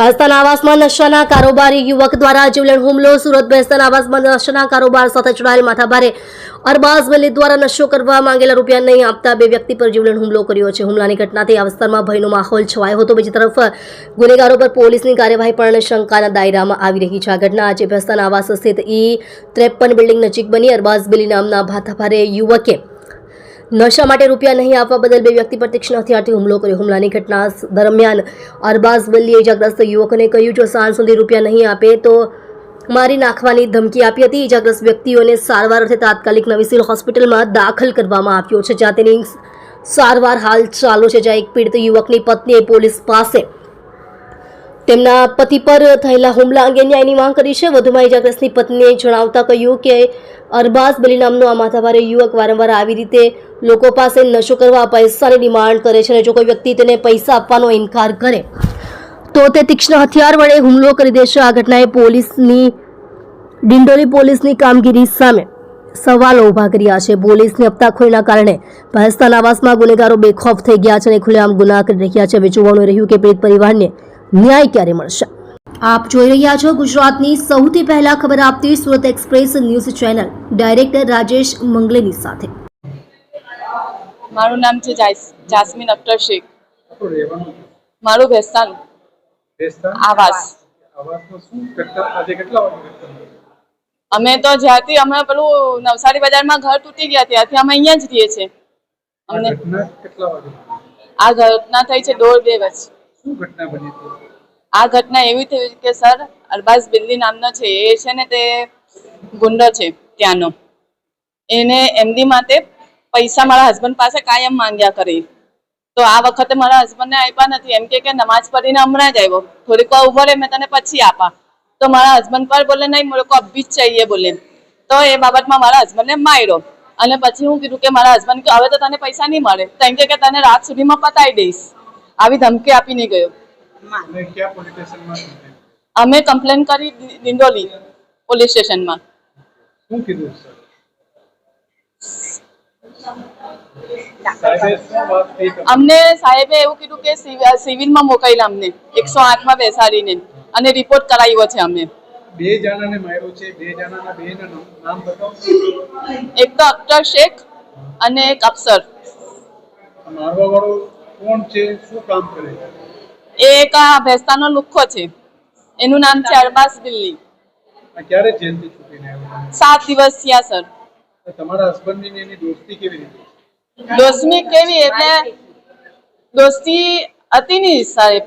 પાસ્તાના આવાસમાં નશાના કારોબારી યુવક દ્વારા જીવલેણ હુમલો, સુરત બેસ્તાના આવાસમાં નશાના કારોબાર સાથે જોડાયેલ માથાભારે અરબાઝ વલી દ્વારા નશો કરવા માંગેલા રૂપિયા નહીં આપતા બે વ્યક્તિ પર જીવલેણ હુમલો કર્યો છે. હુમલાની ઘટનાથી આ વિસ્તારમાં ભયનો માહોલ છવાયો હતો. બીજી તરફ, ગુનેગારો પર પોલીસની કાર્યવાહી પણ શંકાના દાયરામાં આવી રહી છે. આ ઘટના આજે બેસ્તાના આવાસ સ્થિત ઈ ત્રેપન બિલ્ડિંગ નજીક બની. અરબાઝ બિલી નામના ભાથાભારે યુવકે નશા માટે રૂપિયા નહીં આપવા બદલ બે વ્યક્તિ પર તીક્ષ્ણ હથિયારથી હુમલો કર્યો. હુમલાની ઘટના દરમિયાન અરબાઝ વલ્લીએ ઇજાગ્રસ્ત યુવકોને કહ્યું, જો સાંજ સુધી રૂપિયા નહીં આપે તો મારી નાખવાની ધમકી આપી હતી. ઇજાગ્રસ્ત વ્યક્તિઓને સારવાર અર્થે તાત્કાલિક નવી સિવિલ હોસ્પિટલમાં દાખલ કરવામાં આવ્યો છે. જ્યાં તેની સારવાર હાલ ચાલુ છે. જ્યાં એક પીડિત યુવકની પત્નીએ પોલીસ પાસે તેમના પતિ પર થયેલા હુમલા અંગે ન્યાયની માંગ કરી છે. વધુમાં ઇજાગ્રસ્તની પત્નીએ જણાવતા કહ્યું કે, અરબાઝ બલી નામનો આ માથાભારે યુવક વારંવાર આવી રીતે લોકો પાસે નશો કરવા પૈસાની ડિમાન્ડ કરે છે અને જો કોઈ વ્યક્તિ તેને પૈસા આપવાનો ઇનકાર કરે, તો તે તીક્ષ્ણ હથિયાર વડે હુમલો કરી દેશે. આ ઘટનાએ પોલીસની, ડિંડોલી પોલીસની કામગીરી સામે સવાલો ઊભા કર્યા છે. પોલીસની હપ્તાખોરીના કારણે પાકિસ્તાન આવાસમાં ગુનેગારો બેખોફ થઈ ગયા છે અને ખુલ્લેઆમ ગુના કરી રહ્યા છે. હવે જોવાનું રહ્યું કે પીડિત પરિવારને ન્યાય ક્યારે મળશે? આપ જોઈ રહ્યા છો ગુજરાતની સૌથી પહેલા ખબર આપતી Surat express news channel. Director Rajesh મંગલેની સાથે. મારું નામ છે જાસ- જાસ્મીન અખ્તર શેખ. મારું ભેસ્તાન. આવાસ. અમે તો જ્યારથી અમે પેલું નવસારી બજારમાં ઘર તૂટી ગયા ત્યારથી અમે અહીંયા જ રહીએ છીએ. અમને આ ઘટના થઈ છે દોઢ બે વર્ષ. શું ઘટના બની આ ઘટના એવી થઈ કે સર, અરબાઝ બિલ્લી નામનો છે, એ છે ને તે ગુંડો છે, ત્યાંનો. એને એમડી માટે પૈસા મારા હસબન્ડ પાસે કાયમ માંગ્યા કરી. તો આ વખતે મારા હસબન્ડને આપ્યા નથી, એમ કે નમાઝ પઢીને હમણાં જ આવ્યો. થોડીક વાર ઊભો રહે, મેં તને પછી આપા. તો મારા હસબન્ડ પર બોલે, નહીં મેરે કો અભી જ ચાહીએ, બોલે. તો એ બાબતમાં મારા હસબન્ડને માર્યો. અને પછી હું કીધું કે મારા હસબન્ડ કે, હવે તો તને પૈસા નહીં મળે. તો એમ કે, તને રાત સુધીમાં પતાવી દઈશ. આવી ધમકી આપીને ગયો. અમે કમ્પ્લેન કરી દિંડોલી પોલીસ સ્ટેશનમાં શું કીધું? અમને સાહેબે એવું કીધું કે સિવ- સિવિલમાં મોકલેલા અમને. એકસો આઠમાં બેસાડીને. અને રિપોર્ટ કરાવ્યો છે અમે બે જણાને માર્યો છે. બે જણાના બે નામ બતાવો. એક તો અખ્તર શેખ અને એક અફસર. મારવા વાળો કોણ છે? શું કામ કરે છે? એ એક આ ભેસ્તાનો લુખ્ખો છે. એનું નામ છે અરબાસ દિલ્હી. આ ક્યારે જેલથી છૂટીને આવ્યો સાત દિવસ થયા સર. તમારા હસબન્ડની એની દોસ્તી કેવી રીતે દોસ્તી કેવી એટલે દોસ્તી હતી નહીં સાહેબ.